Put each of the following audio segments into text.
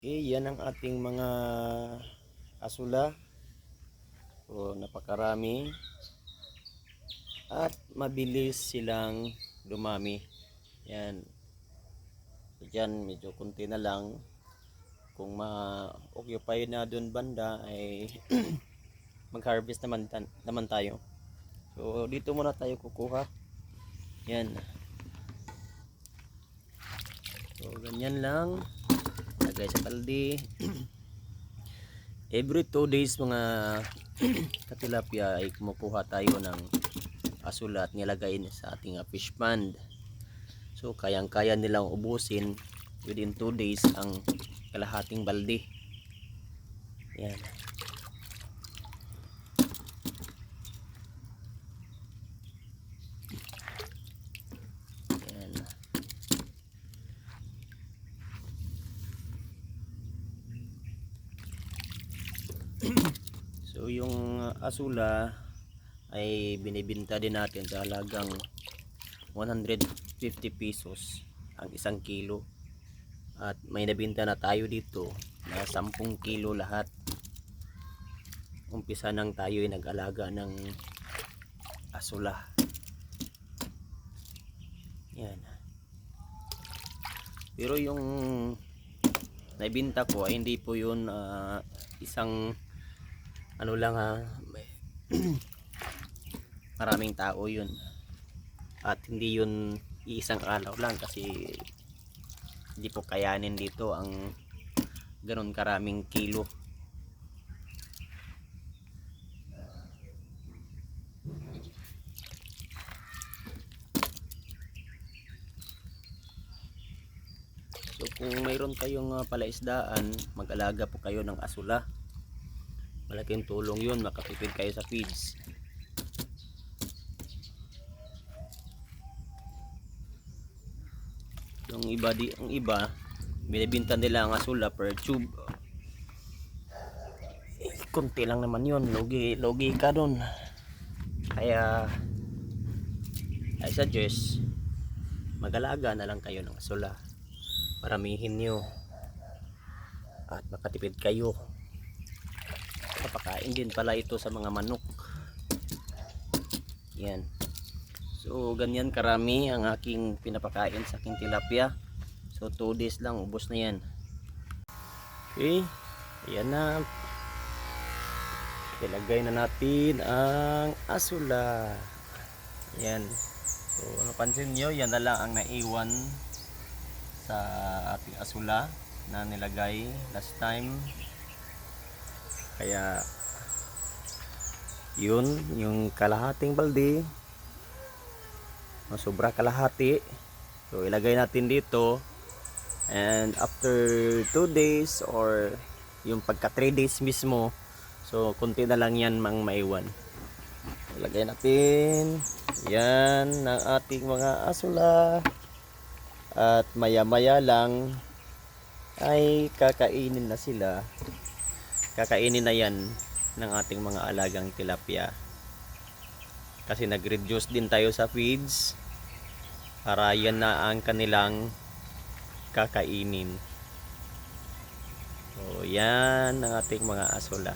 Okay, yan ang ating mga asula. So, napakarami. At mabilis silang dumami. Yan. So, dyan, medyo kunti na lang. Kung ma-occupy na doon banda, ay mag-harvest naman, naman tayo. So, dito muna tayo kukuha. Yan. So, ganyan lang lagay sa balde every 2 days mga katilapia ay kumukuha tayo ng asula at nilagay sa ating ah, fish pond. So kayang kaya nilang ubusin within 2 days ang kalahating balde. Yan So yung uh, asula ay binibinta din natin sa halagang 150 pesos ang isang kilo. At may nabinta na tayo dito na 10 kilo lahat. Umpisa nang tayo ay nag-alaga ng asula. Yan. Pero yung naibinta ko ay hindi po yun ah, isang ano lang ha? Maraming tao yun. At hindi yun iisang araw lang kasi hindi po kayanin dito ang ganun karaming kilo. So kung mayroon kayong uh, palaisdaan mag-alaga po kayo ng asula malaking tulong yun makatipid kayo sa feeds. Yung iba di ang iba binibinta nila ang asula per tube. Eh, konti lang naman yun logi logi ka dun. Kaya I suggest magalaga na lang kayo ng asula paramihin nyo at makatipid kayo papakain din pala ito sa mga manok. Yan. So ganyan karami ang aking pinapakain sa aking tilapia. So 2 days lang ubos na yan. Okay. Ayan na. Ilagay na natin ang asula. Yan so napansin nyo yan na lang ang naiwan sa ating asula na nilagay last time kaya yun yung kalahating balde. Sobra kalahati. So ilagay natin dito. And after 2 days or yung pagka 3 days mismo so kunti na lang yan mang maiwan. Ilagay natin. Yan ng ating mga asula. At maya maya lang ay kakainin na sila kakainin na yan ng ating mga alagang tilapia. Kasi nag-reduce din tayo sa feeds para yan na ang kanilang kakainin. So yan ang ating mga asula.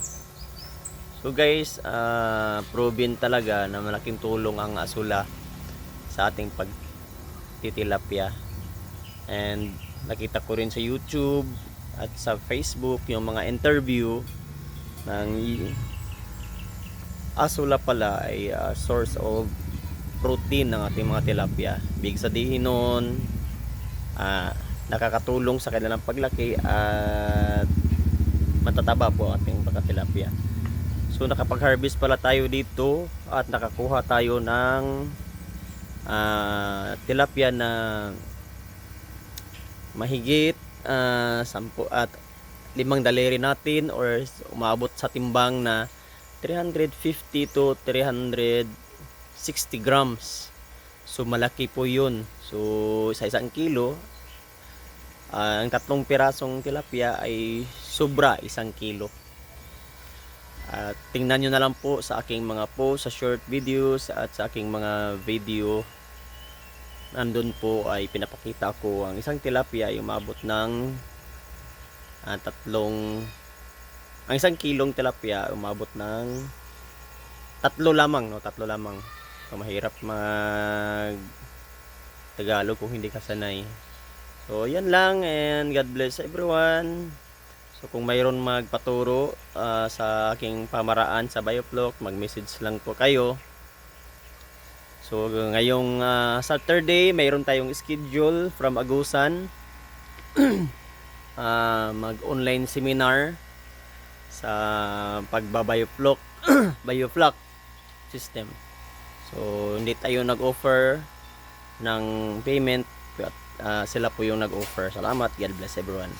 So guys ah, proven talaga na malaking tulong ang asula sa ating pagtitilapia. And nakita ko rin sa YouTube at sa Facebook yung mga interview ng asula pala ay ah, source of protein ng ating mga tilapia. Big sabihin nun, ah, nakakatulong sa kanilang paglaki at matataba po ang ating mga tilapia. So nakapag-harvest pala tayo dito at nakakuha tayo ng ah, tilapia na mahigit ah, sampu at limang daliri natin or umabot sa timbang na 350 to 360 grams. So malaki po yun. So sa isang kilo, ah, ang tatlong pirasong tilapia ay sobra isang kilo. At tingnan nyo na lang po sa aking mga post, sa short videos at sa aking mga video nandun po ay pinapakita ko ang isang tilapia ay umabot ng ah, tatlong ang isang kilong tilapia umabot ng tatlo lamang no? Tatlo lamang. So mahirap mag Tagalog kung hindi ka sanay. So yan lang and God bless everyone. So kung mayroon magpaturo ah, sa aking pamaraan sa Bioflock mag-message lang po kayo So ngayong ah, Saturday, mayroon tayong schedule from Agusan. Ah, mag-online seminar sa pagbabioflock bioflock system. So hindi tayo nag-offer ng payment at ah, sila po yung nag-offer. Salamat. God bless everyone.